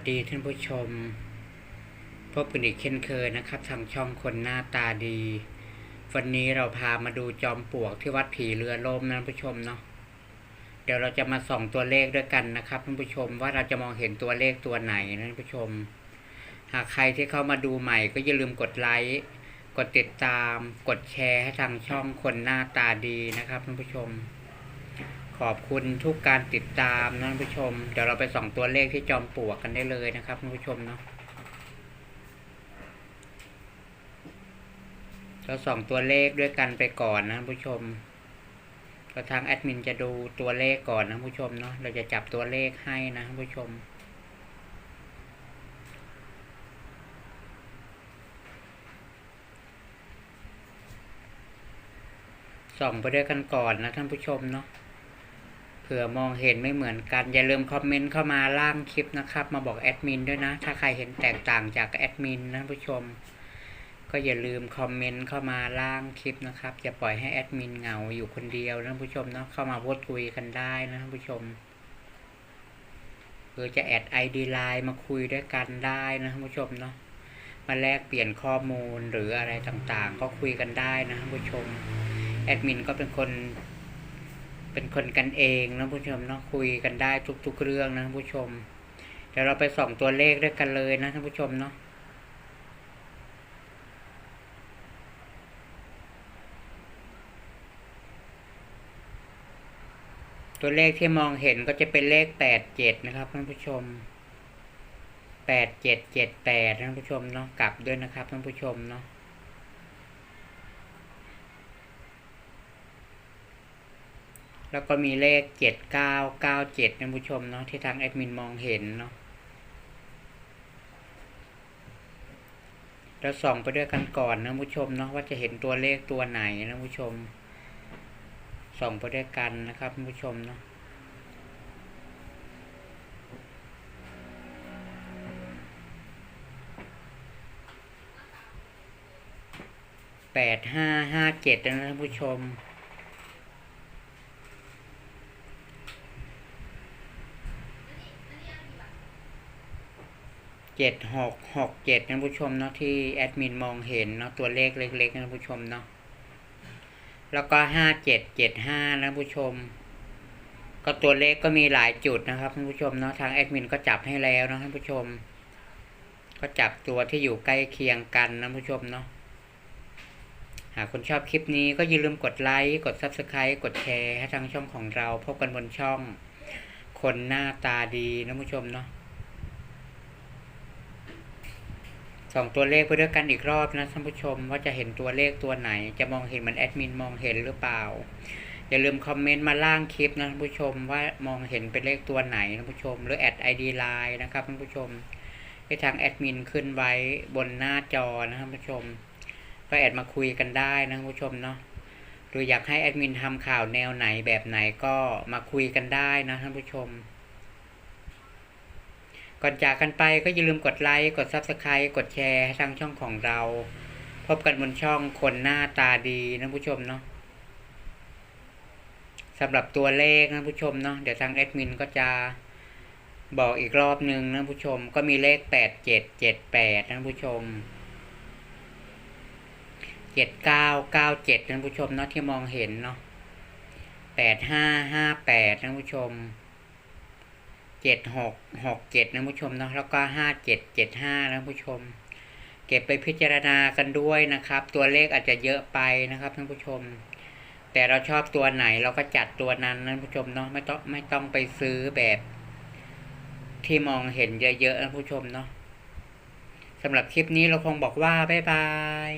สดีท่านผู้ชม พบกันอีกเช่นเคยนะครับ ทางช่องคนหน้าตาดี วันนี้เราพามาดูจอมปลวกที่วัดผีเรือล่มนะท่านผู้ชมเนาะเดี๋ยวเราจะมาส่องตัวเลขด้วยกันนะครับท่านผู้ชมว่าเราจะมองเห็นตัวเลขตัวไหนนะท่านผู้ชม หากใครที่เข้ามาดูใหม่ก็อย่าลืมกดไลค์กดติดตาม กดแชร์ให้ทางช่องคนหน้าตาดีนะครับท่านผู้ชม ขอบคุณทุกการติดตามนะท่านผู้ชม เดี๋ยวเราไปส่องตัวเลขที่จอมปลวกกันได้เลยนะครับท่านผู้ชมเนาะเราส่องตัวเลขด้วยกันไปก่อนนะท่านผู้ชมก็ทางแอดมินจะดูตัวเลขก่อนนะท่านผู้ชมเนาะ เราจะจับตัวเลขให้นะท่านผู้ชมส่องไปด้วยกันก่อนนะท่านผู้ชมเนาะ ผื่อมองเห็นไม่เหมือนกัน อย่าลืมคอมเมนต์เข้ามาล่างคลิปนะครับ มาบอกแอดมินด้วยนะ ถ้าใครเห็นแตกต่างจากแอดมินนะผู้ชม ก็อย่าลืมคอมเมนต์เข้ามาล่างคลิปนะครับ อย่าปล่อยให้แอดมินเหงาอยู่คนเดียวนะผู้ชมเนาะเข้ามาพูดคุยกันได้นะผู้ชมหรือจะแอดไอดีไลน์มาคุยด้วยกันได้นะผู้ชมเนาะมาแลกเปลี่ยนข้อมูลหรืออะไรต่างๆ ก็คุยกันได้นะผู้ชมแอดมินก็เป็นคน เป็นคนกันเองนะผู้ชมเนาะคุยกันได้ทุกๆเรื่องนะผู้ชม เดี๋ยวเราไปส่องตัวเลขด้วยกันเลยนะท่านผู้ชมเนาะตัวเลขที่มองเห็นก็จะเป็นเลขแปดเจ็ดนะครับท่านผู้ชมแปดเจ็ดเจ็ดแปดท่านผู้ชมเนาะกลับด้วยนะครับท่านผู้ชมเนาะ แล้วก็มีเลขเจ็ดเก้าเก้าเจ็ดท่านผู้ชมเนาะที่ทางแอดมินมองเห็นเนาะเราส่องไปด้วยกันก่อนนะผู้ชมเนาะว่าจะเห็นตัวเลขตัวไหนนะผู้ชม ส่องไปด้วยกันนะครับผู้ชมเนาะแปดห้าห้าเจ็ดนะท่านผู้ชม เจ็ดหกหกเจ็ดนะผู้ชมเนาะที่แอดมินมองเห็นเนาะตัวเลขเล็กๆนะผู้ชมเนาะแล้วก็ห้าเจ็ดเจ็ดห้านะผู้ชม ก็ตัวเลขก็มีหลายจุดนะครับท่านผู้ชมเนาะทางแอดมินก็จับให้แล้วนะท่านผู้ชม ก็จับตัวที่อยู่ใกล้เคียงกันนะผู้ชมเนาะหากคุณชอบคลิปนี้ก็อย่าลืมกดไลค์กด Subscribe กดแชร์ให้ทางช่องของเราพบกันบนช่อง คนหน้าตาดีนะผู้ชมเนาะ ส่องตัวเลขไปด้วยกันอีกรอบนะท่านผู้ชมว่าจะเห็นตัวเลขตัวไหน จะมองเห็นเหมือนแอดมินมองเห็นหรือเปล่า อย่าลืมคอมเมนต์มาล่างคลิปนะท่านผู้ชมว่ามองเห็นเป็นเลขตัวไหนท่านผู้ชม หรือแอดไอดีไลน์นะครับท่านผู้ชมที่ทางแอดมินขึ้นไว้บนหน้าจอนะท่านผู้ชม ก็แอดมาคุยกันได้นะท่านผู้ชมเนาะหรืออยากให้แอดมินทำข่าวแนวไหนแบบไหนก็มาคุยกันได้นะท่านผู้ชม ก่อนจากกันไปก็อย่าลืมกดไลค์กด Subscribe กดแชร์ให้ทางช่องของเรา พบกันบนช่องคนหน้าตาดีนะผู้ชมเนาะสำหรับตัวเลขนะผู้ชมเนาะเดี๋ยวทางแอดมินก็จะบอกอีกรอบหนึ่งนะผู้ชมก็มีเลขแปดเจ็ดเจ็ดแปดนะผู้ชมเจ็ดเก้าเก้าเจ็ดนะผู้ชมเนาะที่มองเห็นเนาะแปดห้าห้าแปดนะผู้ชม เจ็ดหกหกเจ็ดนะผู้ชมเนาะแล้วก็ห้าเจ็ดเจ็ดห้านะผู้ชม เก็บไปพิจารณากันด้วยนะครับ ตัวเลขอาจจะเยอะไปนะครับท่านผู้ชม แต่เราชอบตัวไหนเราก็จัดตัวนั้นนะผู้ชมเนาะไม่ต้องไม่ต้องไปซื้อแบบ ที่มองเห็นเยอะๆนะผู้ชมเนาะสำหรับคลิปนี้เราคงบอกว่า บ๊ายบาย